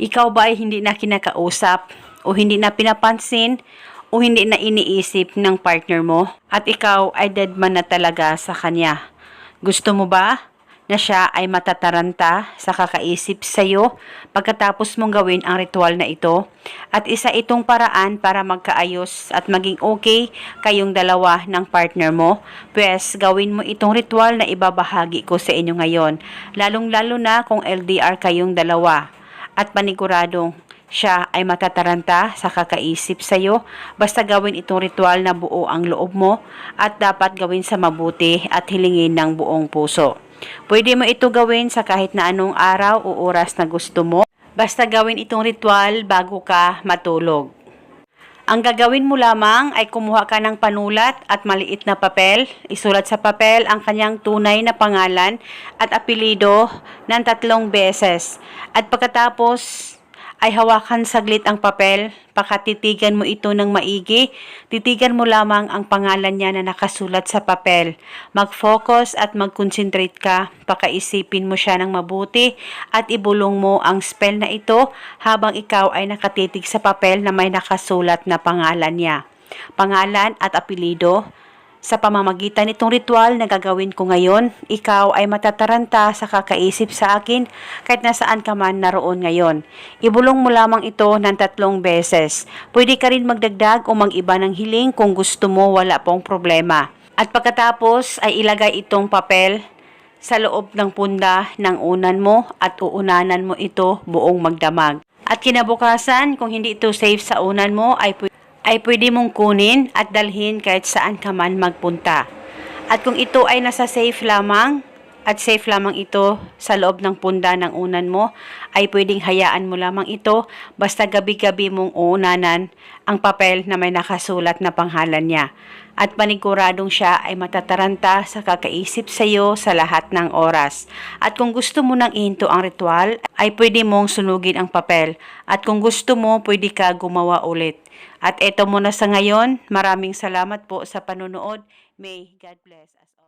Ikaw ba ay hindi na kinakausap o hindi na pinapansin o hindi na iniisip ng partner mo at ikaw ay dead man na talaga sa kanya? Gusto mo ba na siya ay matataranta sa kakaisip sa iyo pagkatapos mong gawin ang ritual na ito? At isa itong paraan para magkaayos at maging okay kayong dalawa ng partner mo. Pwes, gawin mo itong ritual na ibabahagi ko sa inyo ngayon. Lalong-lalo na kung LDR kayong dalawa at paniguradong siya ay matataranta sa kakaisip sa iyo. Basta gawin itong ritual na buo ang loob mo at dapat gawin sa mabuti at hilingin ng buong puso. Pwede mo ito gawin sa kahit na anong araw o oras na gusto mo. Basta gawin itong ritual bago ka matulog. Ang gagawin mo lamang ay kumuha ka ng panulat at maliit na papel. Isulat sa papel ang kanyang tunay na pangalan at apelido ng tatlong beses. At pagkatapos ay hawakan saglit ang papel, pakatitigan mo ito ng maigi, titigan mo lamang ang pangalan niya na nakasulat sa papel. Mag-focus at mag-concentrate ka, pakaisipin mo siya ng mabuti at ibulong mo ang spell na ito habang ikaw ay nakatitig sa papel na may nakasulat na pangalan niya. Pangalan at apelido, sa pamamagitan nitong ritual na gagawin ko ngayon, ikaw ay matataranta sa kakaisip sa akin kahit nasaan ka man naroon ngayon. Ibulong mo lamang ito ng tatlong beses. Pwede ka rin magdagdag o mag-iba ng hiling kung gusto mo wala pong problema. At pagkatapos ay ilagay itong papel sa loob ng punda ng unan mo at uunanan mo ito buong magdamag. At kinabukasan, kung hindi ito safe sa unan mo, ay ay pwede mong kunin at dalhin kahit saan ka man magpunta. At kung ito ay nasa safe lamang, at safe lamang ito sa loob ng punda ng unan mo, ay pwedeng hayaan mo lamang ito basta gabi-gabi mong uunanan ang papel na may nakasulat na pangalan niya. At paniguradong siya ay matataranta sa kakaisip sa iyo sa lahat ng oras. At kung gusto mo nang ihinto ang ritual, ay pwede mong sunugin ang papel. At kung gusto mo, pwede ka gumawa ulit. At eto muna sa ngayon, maraming salamat po sa panonood. May God bless us.